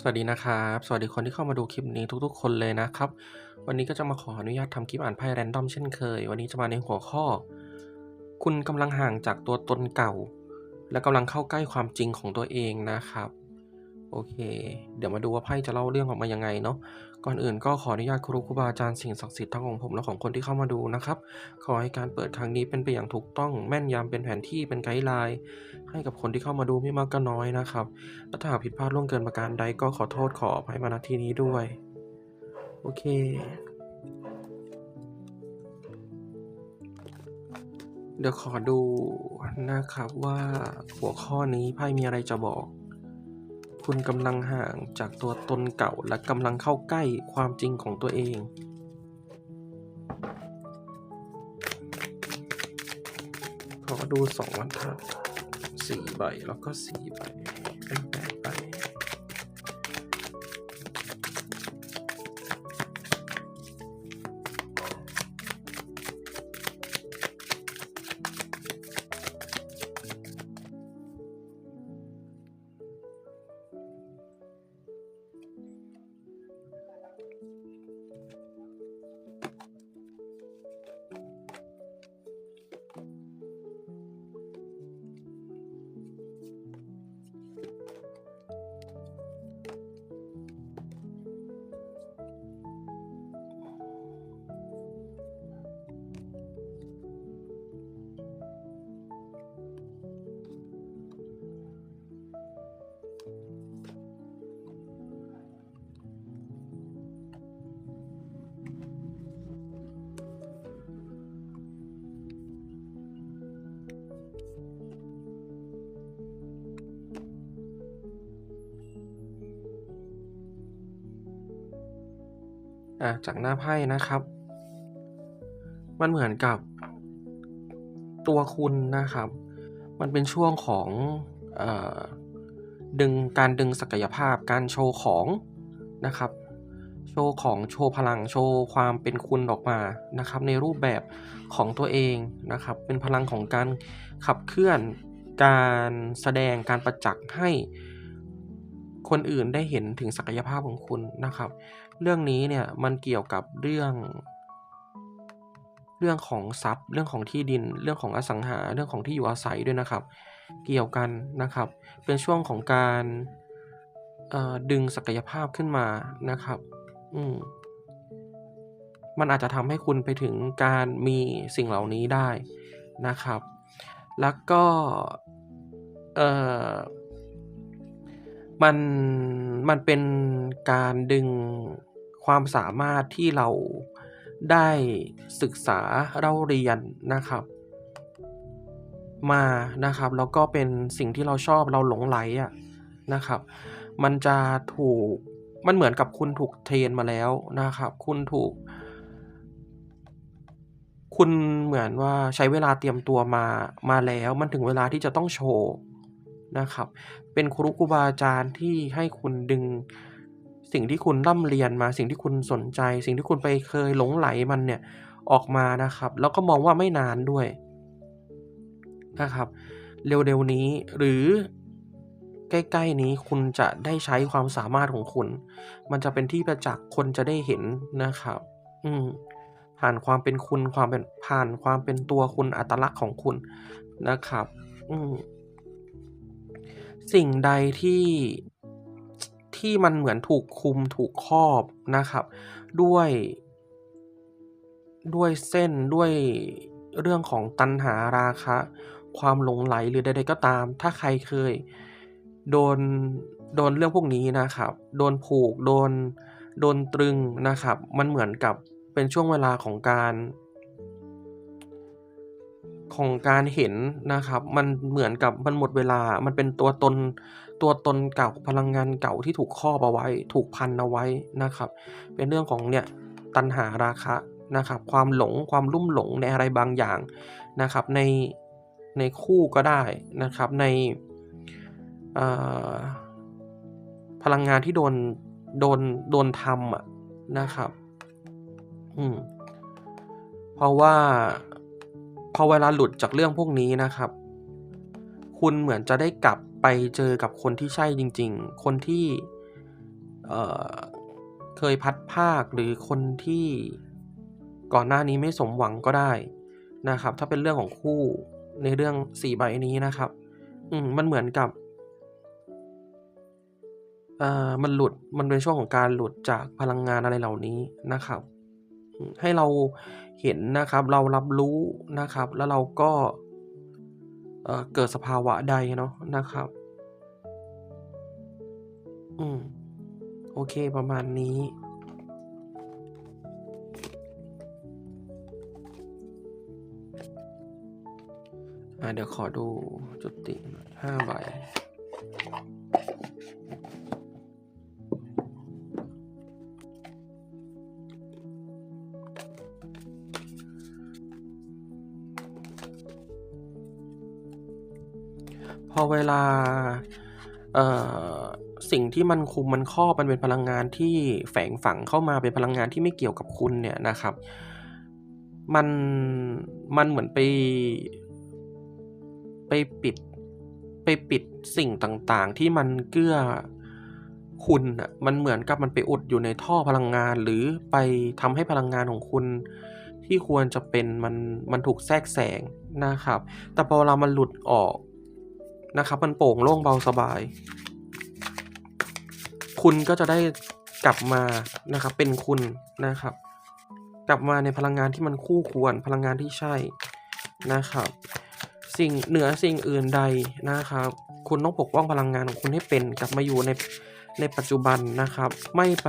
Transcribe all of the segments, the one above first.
สวัสดีนะครับ สวัสดีคนที่เข้ามาดูคลิปนี้ทุกๆ คนเลยนะครับ วันนี้ก็จะมาขออนุญาตทำคลิปอ่านไพ่แรนดอมเช่นเคย วันนี้จะมาในหัวข้อ คุณกำลังห่างจากตัวตนเก่า และกำลังเข้าใกล้ความจริงของตัวเองนะครับ โอเค เดี๋ยวมาดูว่าไพ่จะเล่าเรื่องออกมายังไงเนาะ ก่อนอื่นก็ขออนุญาตครูครูบาอาจารย์สิ่งศักดิ์สิทธิ์ทั้งของผมและของคนที่เข้ามาดูนะครับ ขอให้การเปิดครั้งนี้เป็นไปอย่างถูกต้องแม่นยำเป็นแผนที่เป็นไกด์ไลน์ให้กับคนที่เข้ามาดูไม่มากก็น้อยนะครับและถ้าหากผิดพลาดล่วงเกินประการใดก็ขอโทษขออภัยมาณที่นี้ด้วย โอเคเดี๋ยวขอดูนะครับว่าหัวข้อนี้ไพ่มีอะไรจะบอก คุณกำลังห่างจากตัวตนเก่าและกำลังเข้าใกล้ความจริงของตัวเอง ขอดูสองวันทัดสี่ใบแล้วก็สี่ใบ จากหน้าไพ่นะครับ มันเหมือนกับตัวคุณนะครับ มันเป็นช่วงของอดึงการดึงศักยภาพ การโชว์ของนะครับ โชว์ของโชว์พลังโชว์ความเป็นคุณออกมานะครับ ในรูปแบบของตัวเองนะครับ เป็นพลังของการขับเคลื่อนการแสดงการประจักษ์ให้คนอื่นได้เห็นถึงศักยภาพของคุณนะครับ เรื่องนี้เนี่ยมันเกี่ยวกับเรื่อง เรื่องของทรัพย์ เรื่องของที่ดิน เรื่องของอสังหา เรื่องของที่อยู่อาศัยด้วยนะครับ เกี่ยวกันนะครับ เป็นช่วงของการดึงศักยภาพขึ้นมานะครับ อืมมันอาจจะทำให้คุณไปถึงการมีสิ่งเหล่านี้ได้นะครับ แล้วก็เออมัน มันเป็นการดึง ความสามารถที่เราได้ศึกษาเราเรียนนะครับ มานะครับแล้วก็เป็นสิ่งที่เราชอบเราหลงไหลอะนะครับ มันจะถูกมันเหมือนกับคุณถูกเทรนมาแล้วนะครับ คุณถูก คุณเหมือนว่าใช้เวลาเตรียมตัวมามาแล้วมันถึงเวลาที่จะต้องโชว์นะครับ เป็นครูครูบาอาจารย์ที่ให้คุณดึง สิ่งที่คุณร่ำเรียนมา สิ่งที่คุณสนใจ สิ่งที่คุณไปเคยหลงไหลมันเนี่ยออกมานะครับ แล้วก็มองว่าไม่นานด้วยนะครับ เร็วๆนี้หรือใกล้ๆนี้คุณจะได้ใช้ความสามารถของคุณ มันจะเป็นที่ประจักษ์คนจะได้เห็นนะครับ อืมผ่านความเป็นคุณความเป็นผ่านความเป็นตัวคุณอัตลักษณ์ของคุณนะครับ อืมสิ่งใดที่ ที่มันเหมือนถูกคุมถูกครอบนะครับ ด้วย ด้วยเส้นด้วยเรื่องของตัณหาราคะ ความหลงไหลหรือใดๆก็ตาม ถ้าใครเคย โดนโดนเรื่องพวกนี้นะครับ โดนผูกโดนโดนตรึงนะครับ มันเหมือนกับเป็นช่วงเวลาของการ ของการเห็นนะครับ มันเหมือนกับมันหมดเวลา มันเป็นตัวตน ตัวตนเก่าพลังงานเก่าที่ถูกครอบเอาไว้ ถูกพันเอาไว้นะครับ เป็นเรื่องของเนี่ยตัณหาราคะนะครับ ความหลงความลุ่มหลงในอะไรบางอย่างนะครับในในคู่ก็ได้นะครับในพลังงานที่โดนโดนโดนทำอะนะครับอืมเพราะว่าพอเวลาหลุดจากเรื่องพวกนี้นะครับ คุณเหมือนจะได้กลับ ไปเจอกับคนที่ใช่จริง ๆ คนที่เเคยพัดพรากหรือคนที่ก่อนหน้านี้ไม่สมหวังก็ได้นะครับ ถ้าเป็นเรื่องของคู่ในเรื่อง4ใบนี้นะครับ อืมมันเหมือนกับอ่ามันหลุดมันเป็นช่วงของการหลุดจากพลังงานอะไรเหล่านี้นะครับ ให้เราเห็นนะครับ เรารับรู้นะครับ แล้วเราก็เเกิดสภาวะใดเนาะนะครับ อืม โอเคประมาณนี้เดี๋ยวขอดูจุดติห้าใบ เวลาสิ่งที่มันคุมมันครอบมันเป็นพลังงานที่แฝงฝังเข้ามาเป็นพลังงานที่ไม่เกี่ยวกับคุณเนี่ยนะครับ มันมันเหมือนไป ไปปิด ไปปิดสิ่งต่างๆ ที่มันเกื้อคุณน่ะมันเหมือนกับมันไปอุดอยู่ในท่อพลังงาน หรือไปทำให้พลังงานของคุณ ที่ควรจะเป็นมันมันถูกแทรกแซงนะครับ แต่พอเวลามันหลุดออก นะครับ มันโปร่งโล่งเบาสบาย คุณก็จะได้กลับมานะครับ เป็นคุณนะครับ กลับมาในพลังงานที่มันคู่ควรพลังงานที่ใช่นะครับ สิ่งเหนือสิ่งอื่นใดนะครับ คุณต้องปกป้องพลังงานของคุณให้เป็นกลับมาอยู่ในในปัจจุบันนะครับ ไม่ไป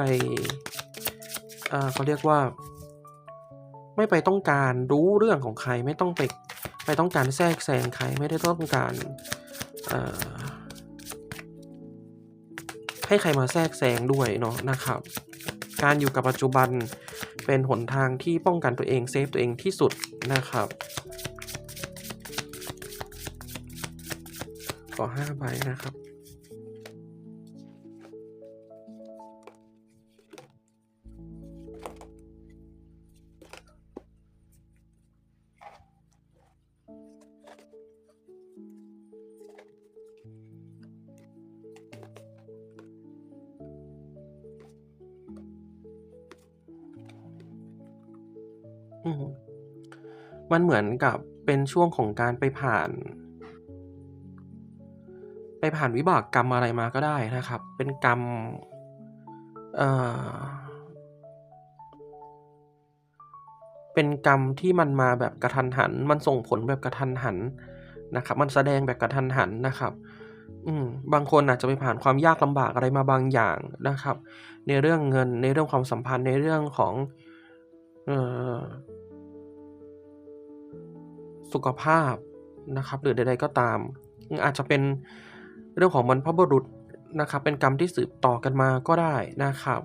อ่าเขาเรียกว่า ไม่ไปต้องการรู้เรื่องของใครไม่ต้องไปไปต้องการแทรกแซงใครไม่ได้ต้องการ ให้ใครมาแทรกแซงด้วยเนาะนะครับ การอยู่กับปัจจุบันเป็นหนทางที่ป้องกันตัวเองเซฟตัวเองที่สุดนะครับขอ5ใบนะครับ มันเหมือนกับเป็นช่วงของการไปผ่าน ไปผ่านวิบากกรรมอะไรมาก็ได้นะครับ เป็นกรรมเอ่อเป็นกรรมที่มันมาแบบกระทันหัน มันส่งผลแบบกระทันหันนะครับ มันแสดงแบบกระทันหันนะครับ อืมบางคนอาจจะไปผ่านความยากลำบากอะไรมาบางอย่างนะครับ ในเรื่องเงิน ในเรื่องความสัมพันธ์ ในเรื่องของ เอ่อ สุขภาพนะครับ หรือใดๆก็ตาม อาจจะเป็นเรื่องของบรรพบุรุษนะครับ เป็นกรรมที่สืบต่อกันมาก็ได้นะครับ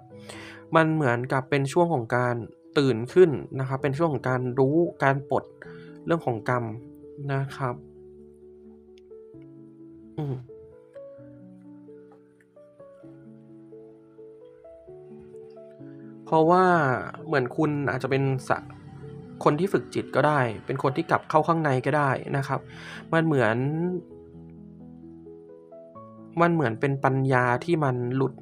มันเหมือนกับเป็นช่วงของการตื่นขึ้นนะครับ เป็นช่วงของการรู้การปลดเรื่องของกรรมนะครับอืมเพราะว่าเหมือนคุณอาจจะเป็นสะ คนที่ฝึกจิตก็ได้ เป็นคนที่กลับเข้าข้างในก็ได้นะครับ มันเหมือน มันเหมือนเป็นปัญญาที่มันหลุด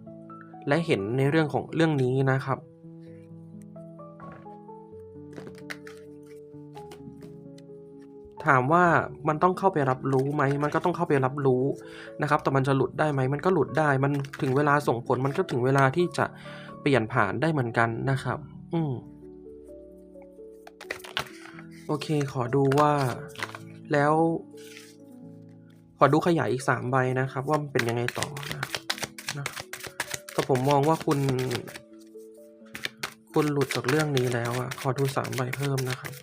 และเห็นในเรื่องของเรื่องนี้นะครับถามว่ามันต้องเข้าไปรับรู้ไหม มันก็ต้องเข้าไปรับรู้นะครับ แต่มันจะหลุดได้ไหม มันก็หลุดได้ มันถึงเวลาส่งผล มันก็ถึงเวลาที่จะเปลี่ยนผ่านได้เหมือนกันนะครับ อืม โอเค ขอดูว่าแล้ว ขอดูขยายอีก3ใบนะครับ ว่ามันเป็นยังไงต่อนะนะครับแต่ผมมองว่าคุณ คุณหลุดจากเรื่องนี้แล้วอะขอดู3ใบเพิ่มนะครับ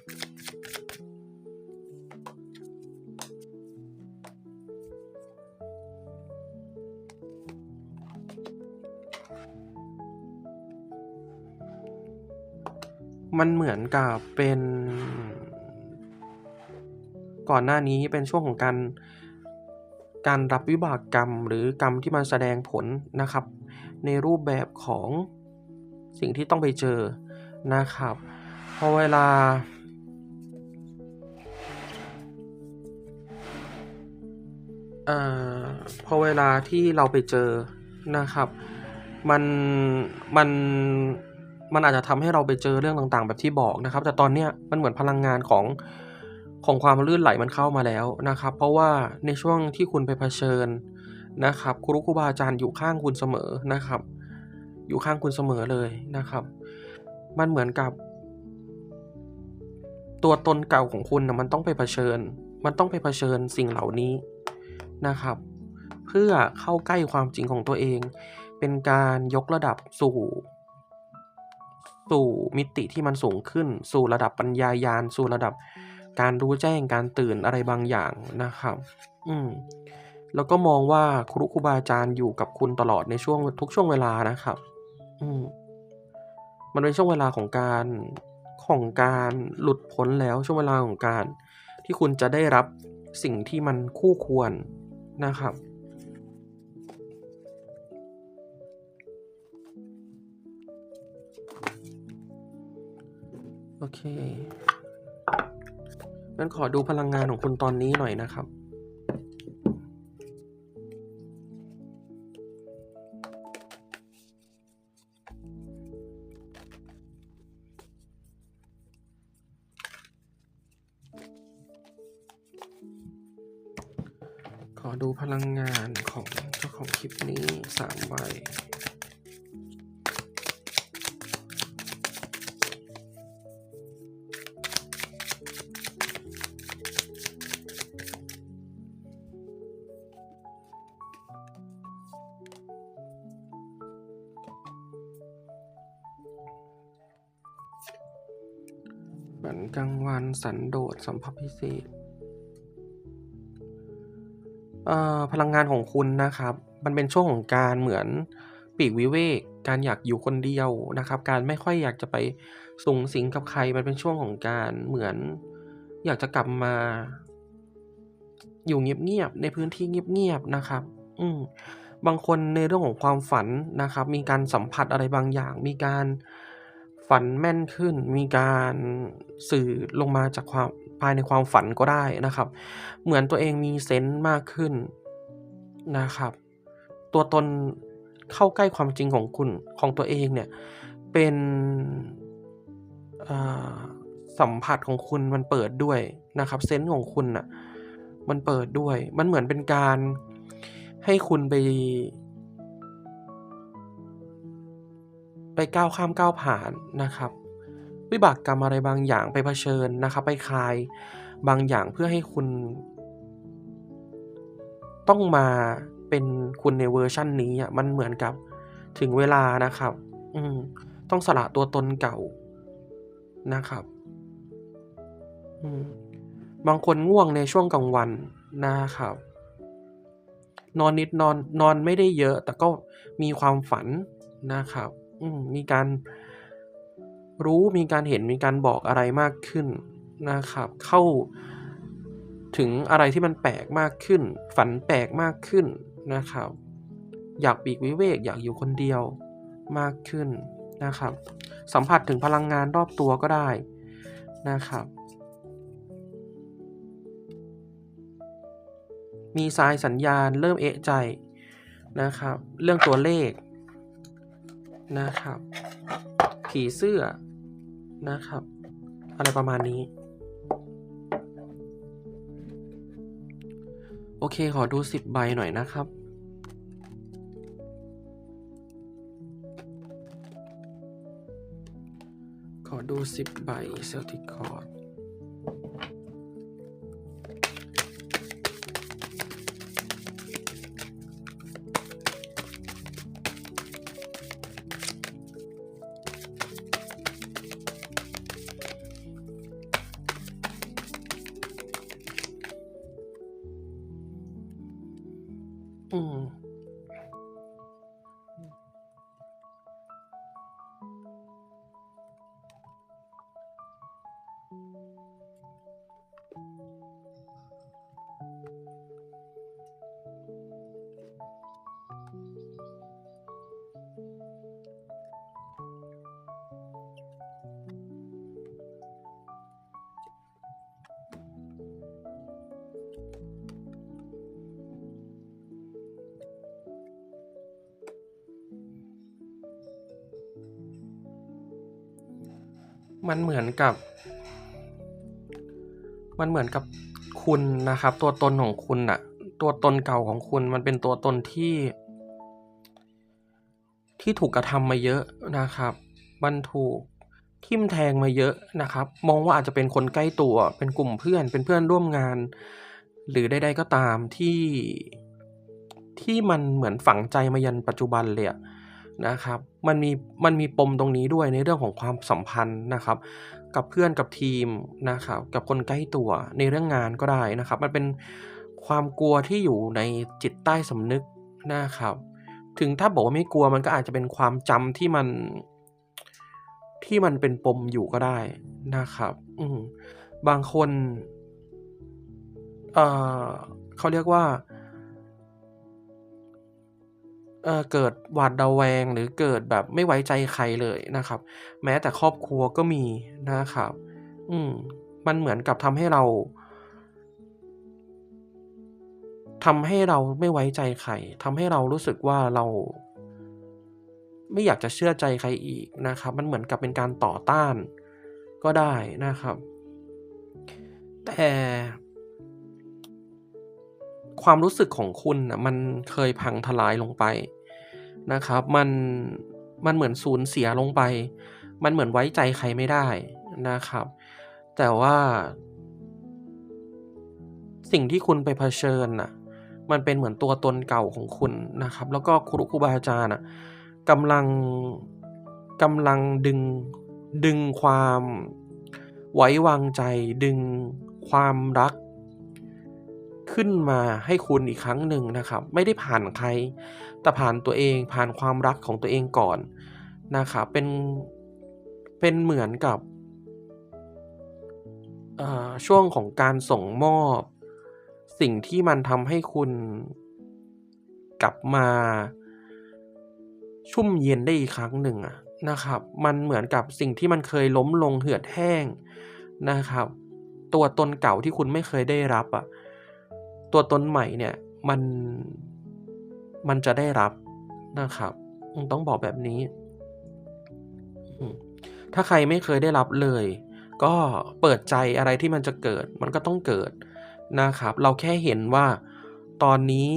มันเหมือนกับเป็น ก่อนหน้านี้เป็นช่วงของการการรับวิบากกรรมหรือกรรมที่มันแสดงผลนะครับ ในรูปแบบของสิ่งที่ต้องไปเจอนะครับพอเวลา เอ่อพอเวลาที่เราไปเจอนะครับ มัน มัน มันอาจจะทำให้เราไปเจอเรื่องต่างๆ แบบที่บอกนะครับ แต่ตอนเนี้ยมันเหมือนพลังงานของ ของความลื่นไหลมันเข้ามาแล้วนะครับ เพราะว่าในช่วงที่คุณไปเผชิญนะครับครูครูบาอาจารย์อยู่ข้างคุณเสมอนะครับ อยู่ข้างคุณเสมอเลยนะครับ มันเหมือนกับ ตัวตนเก่าของคุณนะมันต้องไปเผชิญ มันต้องไปเผชิญสิ่งเหล่านี้นะครับ เพื่อเข้าใกล้ความจริงของตัวเอง เป็นการยกระดับสู่สู่มิติที่มันสูงขึ้น สู่ระดับปัญญายาณสู่ระดับ การรู้แจ้งการตื่นอะไรบางอย่างนะครับ อืมแล้วก็มองว่าครูครูบาอาจารย์อยู่กับคุณตลอดในช่วงทุกช่วงเวลานะครับ อืมมันเป็นช่วงเวลาของการของการหลุดพ้นแล้วช่วงเวลาของการ ที่คุณจะได้รับสิ่งที่มันคู่ควรนะครับโอเค งั้นขอดูพลังงานของคุณตอนนี้หน่อยนะครับ ขอดูพลังงานของเจ้าของคลิปนี้สามใบ สันโดษสัมผัสพิเศษเอ่อพลังงานของคุณนะครับ มันเป็นช่วงของการเหมือนปีกวิเวก การอยากอยู่คนเดียวนะครับ การไม่ค่อยอยากจะไปสุงสิงกับใคร มันเป็นช่วงของการเหมือน อยากจะกลับมา อยู่เงียบๆ ในพื้นที่เงียบๆ นะครับ อืมบางคนในเรื่องของความฝันนะครับ มีการสัมผัสอะไรบางอย่าง มีการ ฝันแม่นขึ้น มีการสื่อลงมาจากความภายในความฝันก็ได้นะครับ เหมือนตัวเองมีเซนส์มากขึ้นนะครับ ตัวตนเข้าใกล้ความจริงของคุณของตัวเองเนี่ย เป็นสัมผัสของคุณมันเปิดด้วยนะครับเซนส์ของคุณน่ะมันเปิดด้วย มันเหมือนเป็นการให้คุณไป ไปก้าวข้ามก้าวผ่านนะครับ วิบากกรรมอะไรบางอย่างไปเผชิญนะครับ ไปคลายบางอย่างเพื่อให้คุณ ต้องมาเป็นคุณในเวอร์ชันนี้อะมันเหมือนกับถึงเวลานะครับ อืมต้องสละตัวตนเก่านะครับ อืมบางคนง่วงในช่วงกลางวันนะครับ นอนนิดนอนนอนไม่ได้เยอะ แต่ก็มีความฝันนะครับ มีการรู้มีการเห็นมีการบอกอะไรมากขึ้นนะครับ เข้าถึงอะไรที่มันแปลกมากขึ้น ฝันแปลกมากขึ้นนะครับ อยากปีกวิเวก อยากอยู่คนเดียวมากขึ้นนะครับ สัมผัสถึงพลังงานรอบตัวก็ได้นะครับ มีทรายสัญญาณเริ่มเอะใจนะครับ เรื่องตัวเลข นะครับ ผีเสื้อนะครับ อะไรประมาณนี้ โอเคขอดู 10 ใบหน่อยนะครับขอดู 10 ใบเซลติคอร์ด อื มันเหมือนกับ มันเหมือนกับคุณนะครับ ตัวตนของคุณน่ะตัวตนเก่าของคุณมันเป็นตัวตนที่ ที่ถูกกระทำมาเยอะนะครับ มันถูกทิ่มแทงมาเยอะนะครับ มองว่าอาจจะเป็นคนใกล้ตัว เป็นกลุ่มเพื่อน เป็นเพื่อนร่วมงาน หรือใดๆก็ตามที่ที่มันเหมือนฝังใจมายันปัจจุบันเลยอะ นะครับ มันมีมันมีปมตรงนี้ด้วยในเรื่องของความสัมพันธ์นะครับ กับเพื่อนกับทีมนะครับ กับคนใกล้ตัวในเรื่องงานก็ได้นะครับ มันเป็นความกลัวที่อยู่ในจิตใต้สำนึกนะครับ ถึงถ้าบอกว่าไม่กลัวมันก็อาจจะเป็นความจำที่มันที่มันเป็นปมอยู่ก็ได้นะครับ อืบางคน เอ่อเขาเรียกว่า เเกิดหวาดระแวงหรือเกิดแบบไม่ไว้ใจใครเลยนะครับ แม้แต่ครอบครัวก็มีนะครับ อืมมันเหมือนกับทำให้เราทำให้เราไม่ไว้ใจใครทำให้เรารู้สึกว่าเรา ไม่อยากจะเชื่อใจใครอีกนะครับ มันเหมือนกับเป็นการต่อต้านก็ได้นะครับ แต่ความรู้สึกของคุณนะมันเคยพังทลายลงไป นะครับ มันมันเหมือนสูญเสียลงไป มันเหมือนไว้ใจใครไม่ได้นะครับ แต่ว่า สิ่งที่คุณไปเผชิญน่ะมันเป็นเหมือนตัวตนเก่าของคุณนะครับ แล้วก็ครูครูบาอาจารย์น่ะกำลังกำลังดึงดึงความไว้วางใจ ดึงความรัก ขึ้นมาให้คุณอีกครั้งหนึ่งนะครับ ไม่ได้ผ่านใคร แต่ผ่านตัวเองผ่านความรักของตัวเองก่อนนะครับเป็นเป็นเหมือนกับช่วงของการส่งมอบ สิ่งที่มันทำให้คุณกลับมาชุ่มเย็นได้อีกครั้งหนึ่งอะนะครับ มันเหมือนกับสิ่งที่มันเคยล้มลงเหือดแห้งนะครับ ตัวตนเก่าที่คุณไม่เคยได้รับอะ ตัวตนใหม่เนี่ยมันมันจะได้รับนะครับ ต้องบอกแบบนี้ ถ้าใครไม่เคยได้รับเลย ก็เปิดใจอะไรที่มันจะเกิด มันก็ต้องเกิดนะครับ เราแค่เห็นว่าตอนนี้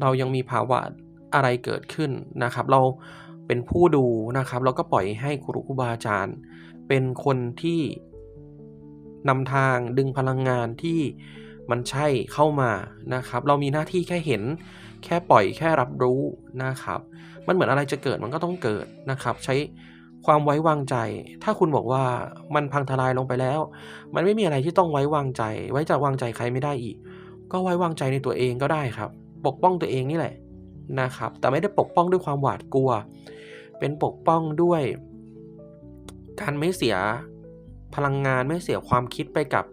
เรายังมีภาวะอะไรเกิดขึ้นนะครับ เราเป็นผู้ดูนะครับ เราก็ปล่อยให้ครูครูบาอาจารย์ เป็นคนที่นำทางดึงพลังงานที่ มันใช่เข้ามานะครับ เรามีหน้าที่แค่เห็น แค่ปล่อยแค่รับรู้นะครับ มันเหมือนอะไรจะเกิดมันก็ต้องเกิดนะครับ ใช้ความไว้วางใจ ถ้าคุณบอกว่ามันพังทลายลงไปแล้ว มันไม่มีอะไรที่ต้องไว้วางใจ ไว้จะวางใจใครไม่ได้อีก ก็ไว้วางใจในตัวเองก็ได้ครับ ปกป้องตัวเองนี่แหละนะครับ แต่ไม่ได้ปกป้องด้วยความหวาดกลัว เป็นปกป้องด้วย การไม่เสียพลังงานไม่เสียความคิดไปกับ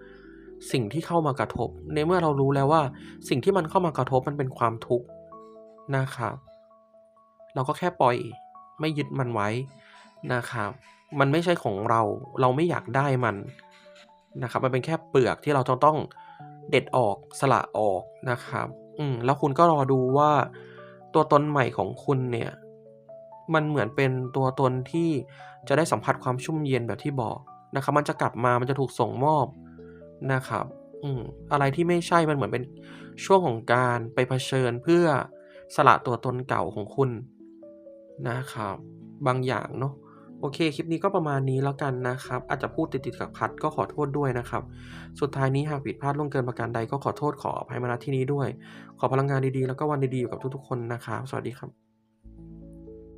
สิ่งที่เข้ามากระทบ ในเมื่อเรารู้แล้วว่า สิ่งที่มันเข้ามากระทบมันเป็นความทุกข์นะครับ เราก็แค่ปล่อยไม่ยึดมันไว้นะครับ มันไม่ใช่ของเรา เราไม่อยากได้มันนะครับ มันเป็นแค่เปลือกที่เราจะต้องเด็ดออกสละออกนะครับ อืมแล้วคุณก็รอดูว่าตัวตนใหม่ของคุณเนี่ย มันเหมือนเป็นตัวตนที่จะได้สัมผัสความชุ่มเย็นแบบที่บอกนะครับ มันจะกลับมา มันจะถูกส่งมอบ นะครับ อืมอะไรที่ไม่ใช่มันเหมือนเป็นช่วงของการไปเผชิญเพื่อสละตัวตนเก่าของคุณนะครับ บางอย่างเนาะโอเค คลิปนี้ก็ประมาณนี้แล้วกันนะครับ อาจจะพูดติดๆขัดๆก็ขอโทษด้วยนะครับ สุดท้ายนี้หากผิดพลาดล่วงเกินประการใดก็ขอโทษขออภัยมาณที่นี้ด้วย ขอพลังงานดีๆ แล้วก็วันดีๆอยู่กับทุกๆคนนะครับ สวัสดีครับ